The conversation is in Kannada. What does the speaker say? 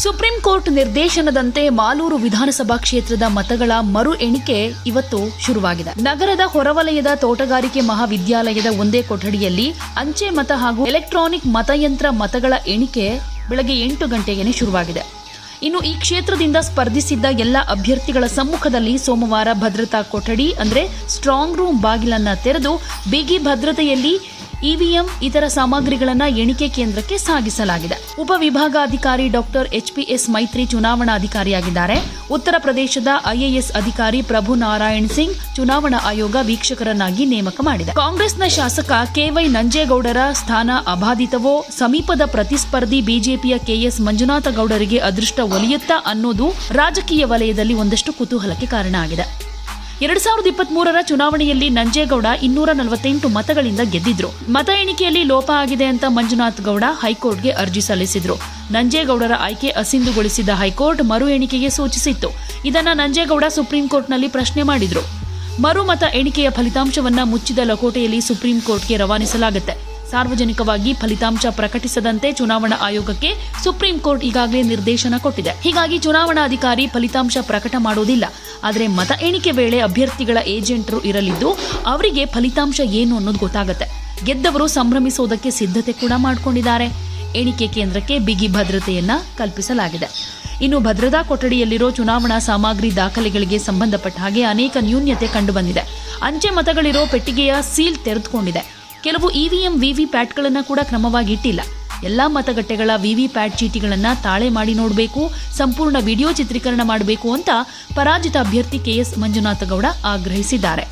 ಸುಪ್ರೀಂ ಕೋರ್ಟ್ ನಿರ್ದೇಶನದಂತೆ ಮಾಲೂರು ವಿಧಾನಸಭಾ ಕ್ಷೇತ್ರದ ಮತಗಳ ಮರು ಎಣಿಕೆ ಇವತ್ತು ಶುರುವಾಗಿದೆ. ನಗರದ ಹೊರವಲಯದ ತೋಟಗಾರಿಕೆ ಮಹಾವಿದ್ಯಾಲಯದ ಒಂದೇ ಕೊಠಡಿಯಲ್ಲಿ ಅಂಚೆ ಮತ ಹಾಗೂ ಎಲೆಕ್ಟ್ರಾನಿಕ್ ಮತಯಂತ್ರ ಮತಗಳ ಎಣಿಕೆ ಬೆಳಗ್ಗೆ ಎಂಟು ಗಂಟೆಗೆ ಶುರುವಾಗಿದೆ. ಇನ್ನು ಈ ಕ್ಷೇತ್ರದಿಂದ ಸ್ಪರ್ಧಿಸಿದ್ದ ಎಲ್ಲ ಅಭ್ಯರ್ಥಿಗಳ ಸಮ್ಮುಖದಲ್ಲಿ ಸೋಮವಾರ ಭದ್ರತಾ ಕೊಠಡಿ, ಅಂದರೆ ಸ್ಟ್ರಾಂಗ್ ರೂಮ್ ಬಾಗಿಲನ್ನ ತೆರೆದು ಬಿಗಿ ಭದ್ರತೆಯಲ್ಲಿ ಇವಿಎಂ, ಇತರ ಸಾಮಗ್ರಿಗಳನ್ನ ಎಣಿಕೆ ಕೇಂದ್ರಕ್ಕೆ ಸಾಗಿಸಲಾಗಿದೆ. ಉಪವಿಭಾಗಾಧಿಕಾರಿ ಡಾಕ್ಟರ್ ಎಚ್ಪಿಎಸ್ ಮೈತ್ರಿ ಚುನಾವಣಾಧಿಕಾರಿಯಾಗಿದ್ದಾರೆ. ಉತ್ತರ ಪ್ರದೇಶದ ಐಎಎಸ್ ಅಧಿಕಾರಿ ಪ್ರಭು ನಾರಾಯಣ್ ಸಿಂಗ್ ಚುನಾವಣಾ ಆಯೋಗ ವೀಕ್ಷಕರನ್ನಾಗಿ ನೇಮಕ ಮಾಡಿದೆ. ಕಾಂಗ್ರೆಸ್ನ ಶಾಸಕ ಕೆವೈ ನಂಜೇಗೌಡರ ಸ್ಥಾನ ಅಬಾಧಿತವೋ, ಸಮೀಪದ ಪ್ರತಿಸ್ಪರ್ಧಿ ಬಿಜೆಪಿಯ ಕೆಎಸ್ ಮಂಜುನಾಥ ಗೌಡರಿಗೆ ಅದೃಷ್ಟ ಒಲಿಯುತ್ತಾ ಅನ್ನೋದು ರಾಜಕೀಯ ವಲಯದಲ್ಲಿ ಒಂದಷ್ಟು ಕುತೂಹಲಕ್ಕೆ ಕಾರಣ ಆಗಿದೆ. ಎರಡ್ ಸಾವಿರದ ಇಪ್ಪತ್ತ್ ಮೂರರ ಚುನಾವಣೆಯಲ್ಲಿ ನಂಜೇಗೌಡ ಇನ್ನೂರ ನಲವತ್ತೆಂಟು ಮತಗಳಿಂದ ಗೆದ್ದಿದ್ರು. ಮತ ಎಣಿಕೆಯಲ್ಲಿ ಲೋಪ ಆಗಿದೆ ಅಂತ ಮಂಜುನಾಥ್ ಗೌಡ ಹೈಕೋರ್ಟ್ಗೆ ಅರ್ಜಿ ಸಲ್ಲಿಸಿದ್ರು. ನಂಜೇಗೌಡರ ಆಯ್ಕೆ ಅಸಿಂಧುಗೊಳಿಸಿದ ಹೈಕೋರ್ಟ್ ಮರು ಎಣಿಕೆಗೆ ಸೂಚಿಸಿತ್ತು. ಇದನ್ನ ನಂಜೇಗೌಡ ಸುಪ್ರೀಂ ಕೋರ್ಟ್ನಲ್ಲಿ ಪ್ರಶ್ನೆ ಮಾಡಿದ್ರು. ಮರು ಮತ ಎಣಿಕೆಯ ಫಲಿತಾಂಶವನ್ನ ಮುಚ್ಚಿದ ಲಕೋಟೆಯಲ್ಲಿ ಸುಪ್ರೀಂ ಕೋರ್ಟ್ಗೆ ರವಾನಿಸಲಾಗುತ್ತೆ. ಸಾರ್ವಜನಿಕವಾಗಿ ಫಲಿತಾಂಶ ಪ್ರಕಟಿಸದಂತೆ ಚುನಾವಣಾ ಆಯೋಗಕ್ಕೆ ಸುಪ್ರೀಂ ಕೋರ್ಟ್ ಈಗಾಗಲೇ ನಿರ್ದೇಶನ ಕೊಟ್ಟಿದೆ. ಹೀಗಾಗಿ ಚುನಾವಣಾಧಿಕಾರಿ ಫಲಿತಾಂಶ ಪ್ರಕಟ ಮಾಡುವುದಿಲ್ಲ. ಆದರೆ ಮತ ಎಣಿಕೆ ವೇಳೆ ಅಭ್ಯರ್ಥಿಗಳ ಏಜೆಂಟರು ಇರಲಿದ್ದು ಅವರಿಗೆ ಫಲಿತಾಂಶ ಏನು ಅನ್ನೋದು ಗೊತ್ತಾಗುತ್ತೆ. ಗೆದ್ದವರು ಸಂಭ್ರಮಿಸೋದಕ್ಕೆ ಸಿದ್ಧತೆ ಕೂಡ ಮಾಡಿಕೊಂಡಿದ್ದಾರೆ. ಎಣಿಕೆ ಕೇಂದ್ರಕ್ಕೆ ಬಿಗಿ ಭದ್ರತೆಯನ್ನ ಕಲ್ಪಿಸಲಾಗಿದೆ. ಇನ್ನು ಭದ್ರತಾ ಕೊಠಡಿಯಲ್ಲಿರೋ ಚುನಾವಣಾ ಸಾಮಗ್ರಿ ದಾಖಲೆಗಳಿಗೆ ಸಂಬಂಧಪಟ್ಟ ಹಾಗೆ ಅನೇಕ ನ್ಯೂನ್ಯತೆ ಕಂಡುಬಂದಿದೆ. ಅಂಚೆ ಮತಗಳಿರೋ ಪೆಟ್ಟಿಗೆಯ ಸೀಲ್ ತೆರೆದುಕೊಂಡಿದೆ. ಕೆಲವು ಇವಿಎಂ ವಿವಿ ಪ್ಯಾಟ್ಗಳನ್ನು ಕೂಡ ಕ್ರಮವಾಗಿ ಇಟ್ಟಿಲ್ಲ. ಎಲ್ಲಾ ಮತಗಟ್ಟೆಗಳ ವಿವಿ ಪ್ಯಾಟ್ ಚೀಟಿಗಳನ್ನು ತಾಳೆ ಮಾಡಿ ನೋಡಬೇಕು, ಸಂಪೂರ್ಣ ವಿಡಿಯೋ ಚಿತ್ರೀಕರಣ ಮಾಡಬೇಕು ಅಂತ ಪರಾಜಿತ ಅಭ್ಯರ್ಥಿ ಕೆಎಸ್ ಮಂಜುನಾಥ ಗೌಡ ಆಗ್ರಹಿಸಿದ್ದಾರೆ.